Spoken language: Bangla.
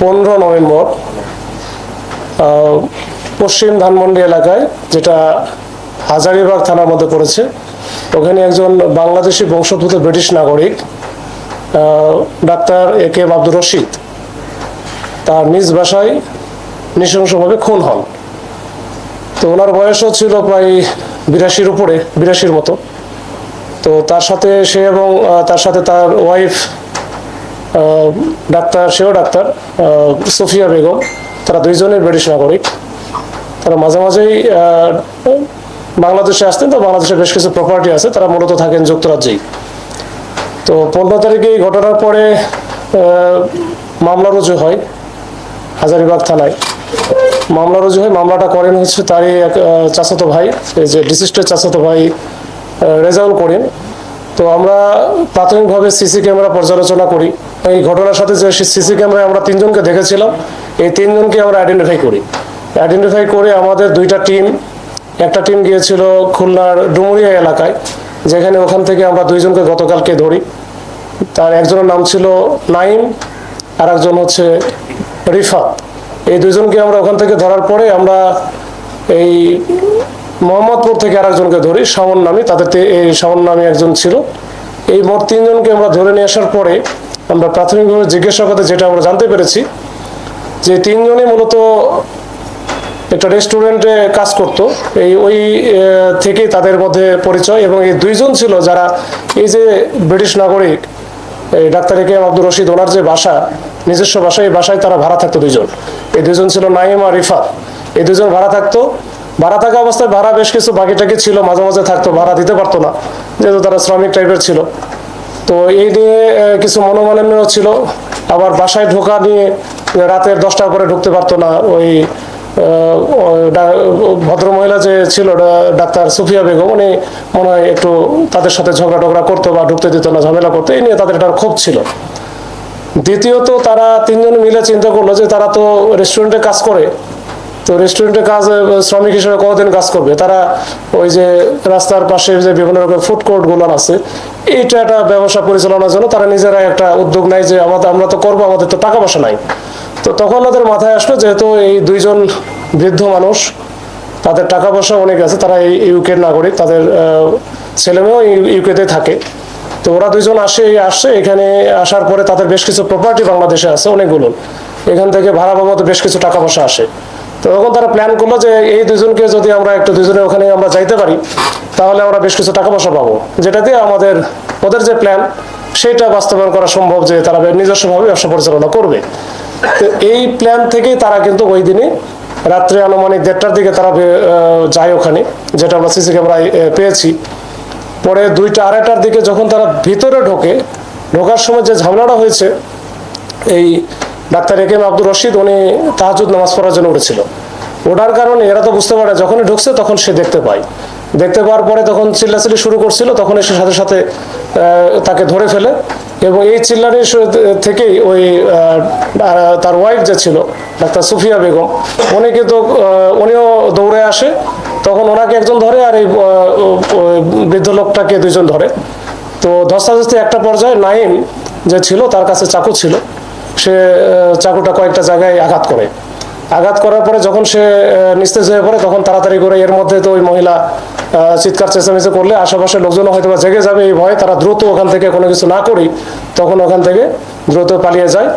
পনেরো নভেম্বর পশ্চিম ধানমন্ডি এলাকায়, যেটা হাজারিবাগ থানার মধ্যে পড়েছে, ওখানে একজন বাংলাদেশি বংশোদ্ভূত ব্রিটিশ নাগরিক doctor A K Abdur Rashid, তার নিজ বাসায় নৃশংসভাবে খুন হন। তো ওনার বয়সও ছিল প্রায় বিরাশির উপরে, বিরাশির মতো। তো তার সাথে সে এবং তার সাথে তার ওয়াইফ ডাক্তার, সেও ডাক্তার সুফিয়া বেগম, তারা দুইজনের ব্রিটিশ নাগরিক। তারা মাঝে মাঝেই বাংলাদেশে আসতেন, তো বাংলাদেশে বেশ কিছু প্রপার্টি আছে, তারা মূলত থাকেন যুক্তরাজ্যেই। তো পনেরো তারিখে এই ঘটনার পরে মামলা রুজু হয় হাজারিবাগ থানায়। মামলা রুজু হয়, মামলাটা করেন হচ্ছে তারই এক চাচাতো ভাই যে ডিসিস্টের চাচাতো ভাই রেজাউল করিম। তো আমরা প্রাথমিকভাবে সিসি ক্যামেরা পর্যালোচনা করি। এই ঘটনার সাথে যে সিসি ক্যামেরায় আমরা তিনজনকে দেখেছিলাম, এই তিনজনকে আমরা আইডেন্টিফাই করি। আইডেন্টিফাই করে আমাদের দুইটা টিম একটা টিম গিয়েছিল খুলনার ডুমুরিয়া এলাকায়, যেখানে ওখান থেকে আমরা দুইজনকে গতকালকে ধরি। তার একজনের নাম ছিল নাইম, আর একজন হচ্ছে রিফাত। এই দুইজনকে আমরা ওখান থেকে ধরার পরে আমরা এই মোহাম্মদপুর থেকে আরেকজনকে ধরি, শাওন নামে, তাদের এই শাওন নামে একজন ছিল। এই মোট তিনজনকে আমরা ধরে নিয়ে আসার পরে আমরা প্রাথমিকভাবে জিজ্ঞাসাবাদে যেটা আমরা জানতে পেরেছি, যে তিনজনই মূলত একটা রেস্টুরেন্টে কাজ করত। এই ওই থেকেই তাদের মধ্যে পরিচয় এবং এই দুইজন ছিল যারা এই যে ব্রিটিশ নাগরিক, এই doctor A K M Abdur Rashid, ওনার যে বাসা, নিজস্ব বাসা, এই বাসায় তারা ভাড়া থাকতো দুইজন। এই দুজন ছিল নাইম আর রিফাত। এই দুজন ভাড়া থাকতো। ভাড়া থাকা অবস্থায় ভাড়া বেশ কিছু বাকি টাকি ছিল, মাঝে মাঝে থাকতো, ভাড়া দিতে পারতো না, যেহেতু তারা শ্রমিক টাইপের ছিল। তো এই নিয়ে কিছু মনোমালিন্য ছিল। আবার বাসায় ঢোকা নিয়ে রাতের দশটার পরে ঢুকতে পারতো না ওই আহ, ওই ডা- ভদ্র মহিলা যে ছিল ডাক্তার সুফিয়া বেগম উনি মনে হয় একটু তাদের সাথে ঝগড়া টগড়া করতো বা ঢুকতে দিত না ঝামেলা করতো। এই নিয়ে তাদের একটা ক্ষোভ ছিল। দ্বিতীয়ত তারা তিনজন মিলে চিন্তা করল যে তারা তো রেস্টুরেন্টে কাজ করে। তো রেস্টুরেন্টে কাজ শ্রমিক হিসেবে কতদিন কাজ করবে? তারা ওই যে রাস্তার পাশে যে বিভিন্ন রকম ফুড কোর্টগুলো আছে, এইটা একটা ব্যবসা পরিচালনার জন্য তারা নিজেরা একটা উদ্যোগ নেয় যে আমাদের, আমরা তো করব, আমাদের তো টাকা পয়সা নাই। তো তখন ওদের মাথায় আসলো যেহেতু এই দুইজন বৃদ্ধ মানুষ, তাদের টাকা পয়সা অনেক আছে, তারা এই ইউকের নাগরিক, তাদের ছেলেমেয়েও ইউকেতে থাকে। তো ওরা দুইজন আসে আসছে এখানে আসার পরে তাদের বেশ কিছু প্রপার্টি বাংলাদেশে আছে, অনেকগুলো। এখান থেকে ভাড়া বাবদ বেশ কিছু টাকা পয়সা আসে। তো তখন তারা প্ল্যান করল যে এই দুজনকে যদি আমরা একটু দুজনে ওখানে আমরা যাইতে পারি, তাহলে আমরা বেশ কিছু টাকা পয়সা পাবো। যেটা দিয়ে আমাদের, ওদের যে প্ল্যান সেটা বাস্তবায়ন করা সম্ভব যে তারা নিজস্বভাবে ব্যবসা পরিচালনা করবে। তো এই প্ল্যান থেকেই তারা কিন্তু ওই দিনে রাত্রে আনুমানিক দেড়টার দিকে তারা যায় ওখানে, যেটা আমরা সিসি ক্যামেরায় পেয়েছি। পরে দুইটা, আড়াইটার দিকে যখন তারা ভিতরে ঢোকে, ঢোকার সময় যে ঝামেলাটা হয়েছে, এই doctor A K M Abdur Rashid, উনি তাহাজুদ নামাজ পড়ার জন্য উঠেছিল। ওঠার কারণে এরা তো বুঝতে পারে যখনই ঢুকছে তখন সে দেখতে পায়। দেখতে পাওয়ার পরে তখন চিল্লাচিল্লি শুরু করছিল, তখন এসে সাথে সাথে তাকে ধরে ফেলে এবং এই চিল্লানির থেকেই ওই তার ওয়াইফ যে ছিল, ডাক্তার সুফিয়া বেগম, উনি কিন্তু উনিও দৌড়ে আসে। তখন ওনাকে একজন ধরে আর এই বৃদ্ধ লোকটাকে দুইজন ধরে। তো ধস্তাধস্তি একটা পর্যায়ে নাইম যে ছিল, তার কাছে চাকু ছিল। সে চাকুটা কয়েকটা জায়গায় আঘাত করে। আঘাত করার পরে যখন সে নিস্তেজ হয়ে পড়ে, তখন তাড়াতাড়ি করে এর মধ্যে তো ওই মহিলা চিৎকার, চেঁচামেচি করলে আশেপাশে লোকজন হয়তো বা জেগে যাবে এই ভয়ে। তারা দ্রুত ওখান থেকে কোনো কিছু না করি তখন ওখান থেকে দ্রুত পালিয়ে যায়।